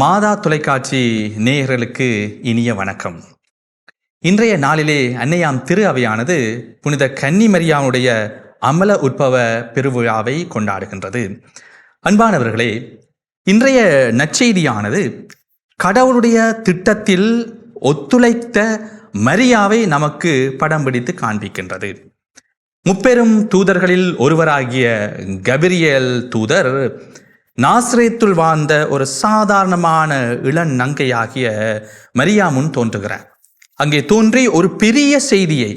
மாதா தொலைக்காட்சி நேயர்களுக்கு இனிய வணக்கம். இன்றைய நாளிலே அன்னையாம் திரு அவையானது புனித கன்னிமரியாவுடைய அமல உட்பவ பெருவிழாவை கொண்டாடுகின்றது. அன்பானவர்களே இன்றைய நற்செய்தியானது கடவுளுடைய திட்டத்தில் ஒத்துழைத்த மரியாவை நமக்கு படம் பிடித்து காண்பிக்கின்றது. முப்பெரும் தூதர்களில் ஒருவராகிய கபிரியல் தூதர் நாசிரியத்துள் வாழ்ந்த ஒரு சாதாரணமான இளன் நங்கையாகிய மரியா முன் தோன்றுகிறார். அங்கே தோன்றி ஒரு பெரிய செய்தியை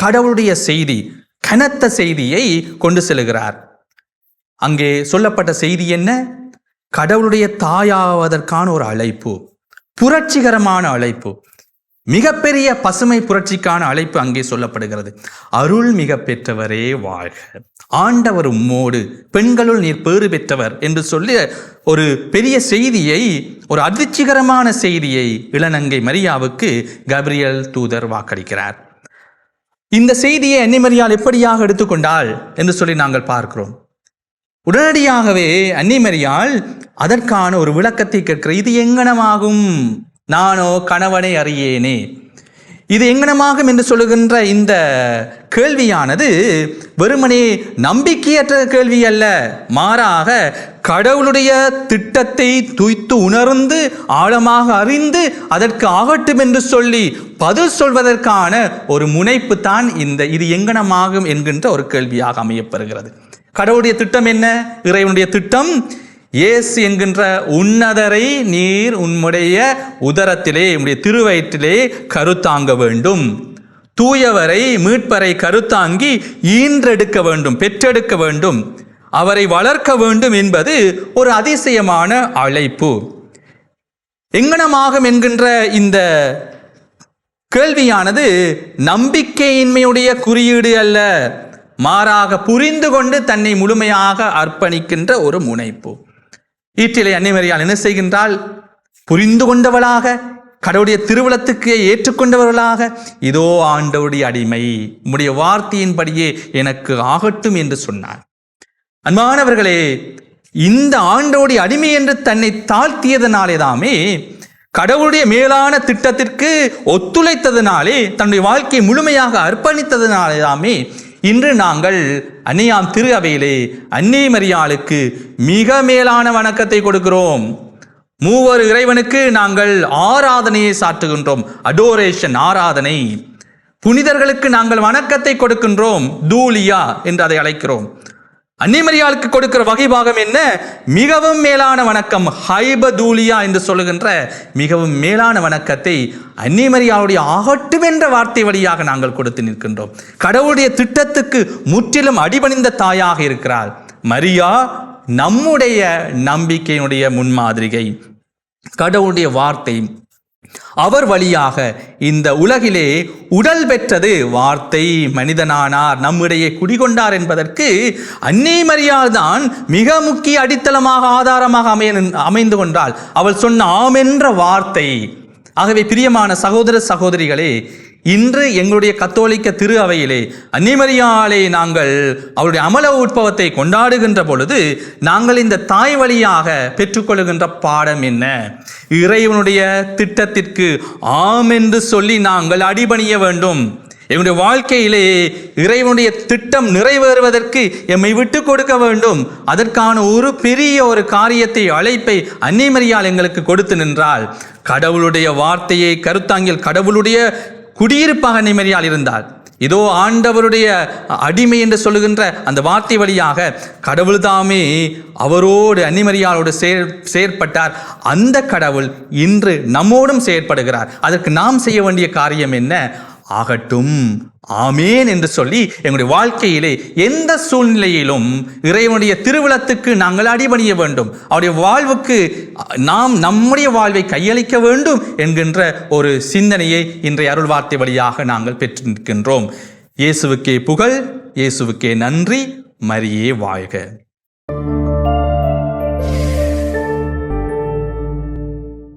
கடவுளுடைய செய்தி கனத்த செய்தியை கொண்டு செல்கிறார். அங்கே சொல்லப்பட்ட செய்தி என்ன? கடவுளுடைய தாயாவதற்கான ஒரு அழைப்பு புரட்சிகரமான அழைப்பு. மிகப்பெரிய பசுமை புரட்சிக்கான அழைப்பு அங்கே சொல்லப்படுகிறது. அருள் மிக பெற்றவரே வாழ்க. ஆண்டவர் உம்மோடு பெண்களுள் நீர் பேறு பெற்றவர் என்று சொல்லி ஒரு பெரிய செய்தியை ஒரு அதிர்ச்சிகரமான செய்தியை இளநங்கை மரியாவுக்கு கப்ரியல் தூதர் வாக்களிக்கிறார். இந்த செய்தியை அன்னிமரியால் எப்படியாக எடுத்துக்கொண்டாள் என்று சொல்லி நாங்கள் பார்க்கிறோம். உடனடியாகவே அன்னிமரியால் அதற்கான ஒரு விளக்கத்தை கேட்கிற இது எங்கனமாகும் நானோ கணவனை அறியேனே. இது எங்கனமாகும் என்று சொல்லுகின்ற இந்த கேள்வியானது வெறுமனே நம்பிக்கையற்ற கேள்வி அல்ல. மாறாக கடவுளுடைய திட்டத்தை துய்த்து உணர்ந்து ஆழமாக அறிந்து அதற்கு ஆகட்டும் என்று சொல்லி பதில் சொல்வதற்கான ஒரு முனைப்பு தான் இந்த இது எங்கனமாகும் என்கின்ற ஒரு கேள்வியாக அமையப்பெறுகிறது கடவுளுடைய திட்டம் என்ன? இறைவனுடைய திட்டம் இயேசு என்கின்ற உன்னதரை நீர் உன்முடைய உதரத்திலே உடைய திருவயிற்றிலே கருத்தாங்க வேண்டும். தூயவரை மீட்பரை கருத்தாங்கி ஈன்றெடுக்க வேண்டும் பெற்றெடுக்க வேண்டும். அவரை வளர்க்க வேண்டும் என்பது ஒரு அதிசயமான அழைப்பு. எங்கனமாகும் என்கின்ற இந்த கேள்வியானது நம்பிக்கையின்மையுடைய குறியீடு அல்ல. மாறாக புரிந்து கொண்டு தன்னை முழுமையாக அர்ப்பணிக்கின்ற ஒரு முனைப்பு. ஈற்றிலை அன்னைமரியால் என்ன செய்கின்றால் புரிந்து கொண்டவளாக கடவுளுடைய திருவிழத்துக்கு ஏற்றுக்கொண்டவர்களாக இதோ ஆண்டவுடைய அடிமை உம்முடைய வார்த்தையின்படியே எனக்கு ஆகட்டும் என்று சொன்னார் அன்பானவர்களே இந்த ஆண்டோடைய அடிமை என்று தன்னை தாழ்த்தியதனாலே தாமே கடவுளுடைய மேலான திட்டத்திற்கு ஒத்துழைத்ததினாலே தன்னுடைய வாழ்க்கையை முழுமையாக அர்ப்பணித்ததினாலே தாமே இன்று நாங்கள் அன்னியாம் திரு அவையிலே அன்னை மரியாளுக்கு மிக மேலான வணக்கத்தை கொடுக்கிறோம். மூவர் இறைவனுக்கு நாங்கள் ஆராதனையை சாட்டுகின்றோம் அடோரேஷன் ஆராதனை. புனிதர்களுக்கு நாங்கள் வணக்கத்தை கொடுக்கின்றோம். தூலியா என்று அதை அழைக்கிறோம். அன்னிமரியாளுக்கு கொடுக்கிற வகை பாகம் என்ன? மிகவும் மேலான வணக்கம் ஹைபதூலியா என்று சொல்லுகின்ற மிகவும் மேலான வணக்கத்தை அன்னிமரியாளுடைய ஆகட்டும் என்ற வார்த்தை வழியாக நாங்கள் கொடுத்து நிற்கின்றோம். கடவுளுடைய திட்டத்துக்கு முற்றிலும் அடிபணிந்த தாயாக இருக்கிறார். மரியா நம்முடைய நம்பிக்கையினுடைய முன்மாதிரிகை கடவுளுடைய வார்த்தை அவர் வழியாக இந்த உலகிலே உடல் பெற்றது வார்த்தை மனிதனானார். நம்மிடையே குடிகொண்டார் என்பதற்கு அன்னை தான் மிக முக்கிய அடித்தளமாக ஆதாரமாக அமைய அமைந்து கொண்டால் அவள் சொன்ன ஆமென்ற வார்த்தை. ஆகவே பிரியமான சகோதர சகோதரிகளே இன்று எங்களுடைய கத்தோலிக்க திரு அவையிலே அன்னிமரியாலே நாங்கள் அவருடைய அமல உட்பவத்தை கொண்டாடுகின்ற பொழுது நாங்கள் இந்த தாய் வழியாக பெற்றுக்கொள்கின்ற பாடம் என்ன? இறைவனுடைய திட்டத்திற்கு ஆம் என்று சொல்லி நாங்கள் அடிபணிய வேண்டும். எங்களுடைய வாழ்க்கையிலே இறைவனுடைய திட்டம் நிறைவேறுவதற்கு எம்மை விட்டு கொடுக்க வேண்டும். அதற்கான ஒரு பெரிய ஒரு காரியத்தை அழைப்பை அன்னிமரியால் எங்களுக்கு கொடுத்து நின்றால் கடவுளுடைய வார்த்தையை கருத்தாங்கில் கடவுளுடைய குடியிருப்பாக நிம்மதியால் இருந்தார். இதோ ஆண்டவருடைய அடிமை என்று சொல்லுகின்ற அந்த வார்த்தை வழியாக கடவுள் தாமே அவரோடு அன்னிமரியாளோடு செயல் செயற்பட்டார். அந்த கடவுள் இன்று நம்மோடும் செயற்படுகிறார். அதற்கு நாம் செய்ய வேண்டிய காரியம் என்ன? ஆகட்டும். ஆமேன் என்று சொல்லி எங்களுடைய வாழ்க்கையிலே எந்த சூழ்நிலையிலும் இறைவனுடைய திருவிழத்துக்கு நாங்கள் அடிபணிய வேண்டும். அவருடைய வாழ்வுக்கு நாம் நம்முடைய வாழ்வை கையளிக்க வேண்டும் என்கின்ற ஒரு சிந்தனையை இன்றைய அருள் வார்த்தை வழியாக நாங்கள் பெற்று நிற்கின்றோம் இயேசுவுக்கே புகழ் இயேசுவுக்கே நன்றி. மரியே வாழ்க.